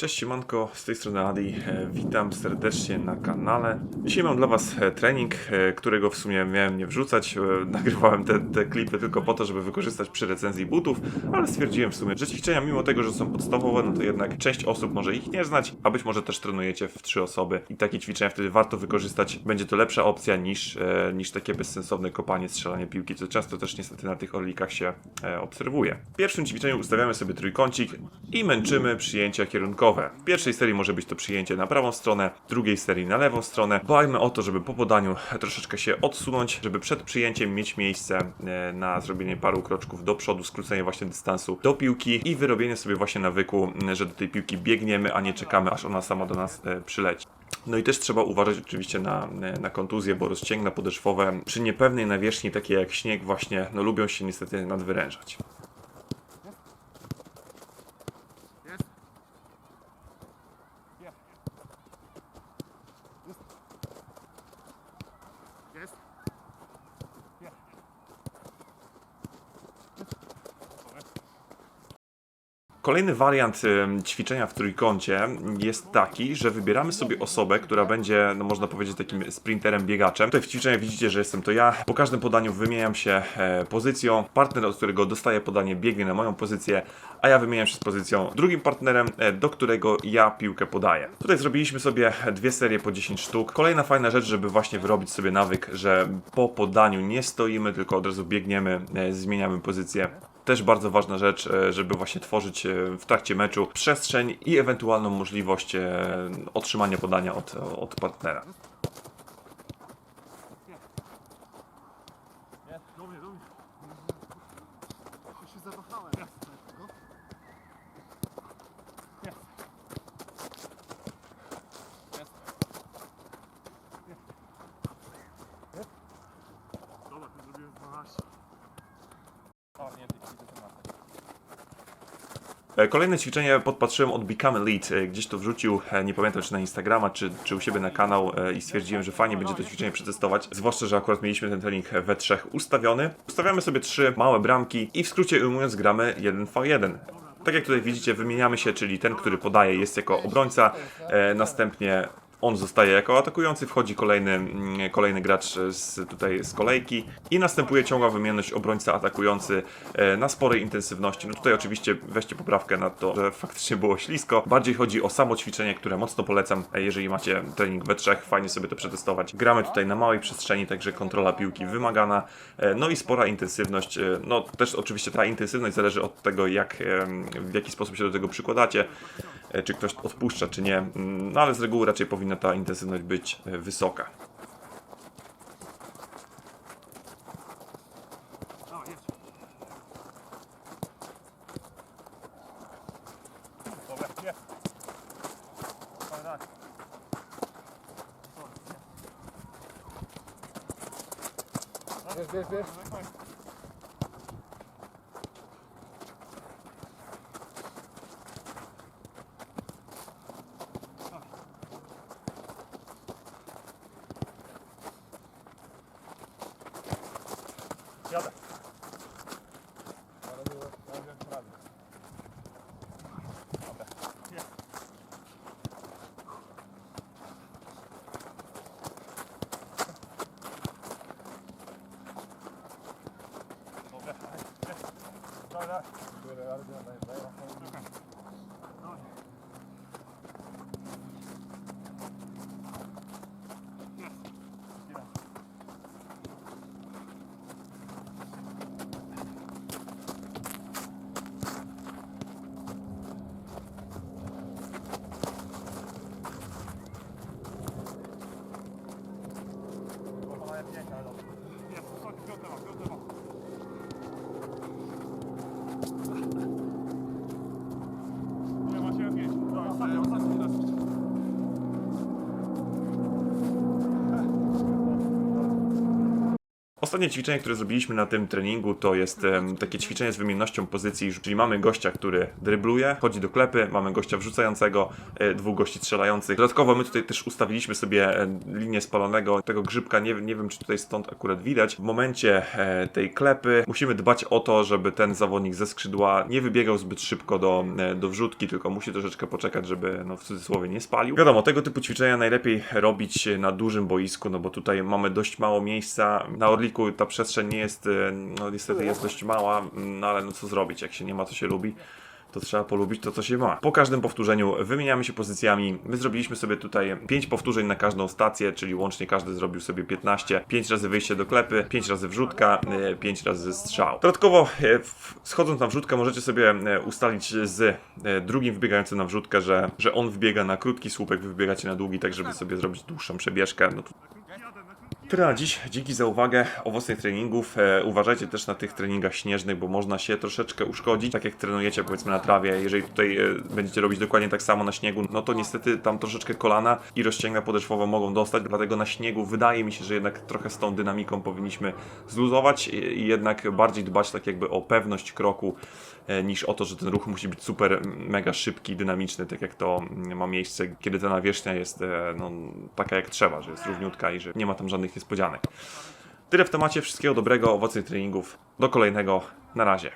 Cześć siemanko, z tej strony Adi, e, witam serdecznie na kanale. Dzisiaj mam dla was e, trening, e, którego w sumie miałem nie wrzucać. Nagrywałem te, te klipy tylko po to, żeby wykorzystać przy recenzji butów, ale stwierdziłem w sumie, że ćwiczenia mimo tego, że są podstawowe, no to jednak część osób może ich nie znać, a być może też trenujecie w trzy osoby i takie ćwiczenia wtedy warto wykorzystać. Będzie to lepsza opcja niż, niż takie bezsensowne kopanie, strzelanie piłki, co często też niestety na tych orlikach się obserwuje. W pierwszym ćwiczeniu ustawiamy sobie trójkącik i męczymy przyjęcia kierunkowe. W pierwszej serii może być to przyjęcie na prawą stronę, w drugiej serii na lewą stronę. Dbajmy o to, żeby po podaniu troszeczkę się odsunąć, żeby przed przyjęciem mieć miejsce e, na zrobienie paru kroczków do przodu, skrócenie właśnie dystansu do piłki i wyrobienie sobie właśnie nawyku, że do tej piłki biegniemy, a nie czekamy, aż ona sama do nas e, przyleci. No i też trzeba uważać oczywiście na, na kontuzje, bo rozcięgna podeszwowe przy niepewnej nawierzchni, takiej jak śnieg właśnie, no lubią się niestety nadwyrężać. Kolejny wariant ćwiczenia w trójkącie jest taki, że wybieramy sobie osobę, która będzie, no można powiedzieć, takim sprinterem, biegaczem. Tutaj w ćwiczeniu widzicie, że jestem to ja. Po każdym podaniu wymieniam się e, pozycją. Partner, od którego dostaję podanie, biegnie na moją pozycję, a ja wymieniam się z pozycją drugim partnerem, e, do którego ja piłkę podaję. Tutaj zrobiliśmy sobie dwie serie po 10 sztuk. Kolejna fajna rzecz, żeby właśnie wyrobić sobie nawyk, że po podaniu nie stoimy, tylko od razu biegniemy, e, zmieniamy pozycję. Też bardzo ważna rzecz, e, żeby właśnie tworzyć e, w trakcie meczu przestrzeń i ewentualną możliwość e, otrzymania podania od, od partnera. Jest. Do mnie, do mnie. Ja się zawahałem. Jest. No. Jest. Jest. Jest. Jest. Dobra, ty zrobiłem 12. O, nie, ty ty to masz. E, Kolejne ćwiczenie podpatrzyłem od Become Elite. E, Gdzieś to wrzucił, e, nie pamiętam czy na Instagrama, czy, czy u siebie na kanał e, i stwierdziłem, że fajnie będzie to ćwiczenie przetestować. Zwłaszcza, że akurat mieliśmy ten trening we trzech ustawiony. Ustawiamy sobie trzy małe bramki i w skrócie ujmując gramy 1v1. Tak jak tutaj widzicie, wymieniamy się, czyli ten, który podaje jest jako obrońca, e, następnie on zostaje jako atakujący, wchodzi kolejny, mm, kolejny gracz z, tutaj z kolejki i następuje ciągła wymienność obrońca atakujący e, na sporej intensywności. No tutaj oczywiście weźcie poprawkę na to, że faktycznie było ślisko. Bardziej chodzi o samo ćwiczenie, które mocno polecam, e, jeżeli macie trening we trzech, fajnie sobie to przetestować. Gramy tutaj na małej przestrzeni, także kontrola piłki wymagana, e, no i spora intensywność. e, No też oczywiście ta intensywność zależy od tego, jak, w jaki sposób się do tego przykładacie e, czy ktoś odpuszcza, czy nie. Mm, No ale z reguły raczej powinna ta intensywność być e, wysoka. Jest. O, tak. Wiesz, wiesz, wiesz. Jadę. Ale było, ale wiem, prawie. Dobra. Jest. Dobra, jest. Dobra. Które Ardia najbardziej. Dobra. Jest. Chwila. Ona piękna, ale dobrze. Jest, chodź, piąte ma, piąte ma. Nie ma się mieć. Dobra, ostatni, ostatni, ostatni. Ostatnie ćwiczenie, które zrobiliśmy na tym treningu, to jest em, takie ćwiczenie z wymiennością pozycji, czyli mamy gościa, który drybluje, chodzi do klepy, mamy gościa wrzucającego, e, dwóch gości strzelających. Dodatkowo my tutaj też ustawiliśmy sobie e, linię spalonego tego grzybka, nie, nie wiem czy tutaj stąd akurat widać. W momencie e, tej klepy musimy dbać o to, żeby ten zawodnik ze skrzydła nie wybiegał zbyt szybko do, e, do wrzutki, tylko musi troszeczkę poczekać, żeby no, w cudzysłowie nie spalił. Wiadomo, tego typu ćwiczenia najlepiej robić na dużym boisku, no bo tutaj mamy dość mało miejsca. Na Ta przestrzeń nie jest, e, no niestety jest dość mała, no ale no co zrobić, jak się nie ma, to się lubi to trzeba polubić to, co się ma. Po każdym powtórzeniu wymieniamy się pozycjami. My zrobiliśmy sobie tutaj 5 powtórzeń na każdą stację, czyli łącznie każdy zrobił sobie 15. 5 razy wyjście do klepy, 5 razy wrzutka, 5 razy strzał. Dodatkowo w- schodząc na wrzutkę możecie sobie ustalić z drugim wbiegającym na wrzutkę, że, że on wbiega na krótki słupek, wy wybiegacie na długi, tak żeby sobie zrobić dłuższą przebieżkę. No Tyle dziś. Dzięki za uwagę. Owocnych treningów. E, uważajcie też na tych treningach śnieżnych, bo można się troszeczkę uszkodzić. Tak jak trenujecie powiedzmy na trawie, jeżeli tutaj e, będziecie robić dokładnie tak samo na śniegu, no to niestety tam troszeczkę kolana i rozcięgna podeszwowa mogą dostać. Dlatego na śniegu wydaje mi się, że jednak trochę z tą dynamiką powinniśmy zluzować i, jednak bardziej dbać tak jakby o pewność kroku e, niż o to, że ten ruch musi być super mega szybki, dynamiczny, tak jak to ma miejsce, kiedy ta nawierzchnia jest no, taka jak trzeba, że jest równiutka i że nie ma tam żadnych niespodzianek. Tyle w temacie, wszystkiego dobrego, owocnych treningów, do kolejnego, na razie.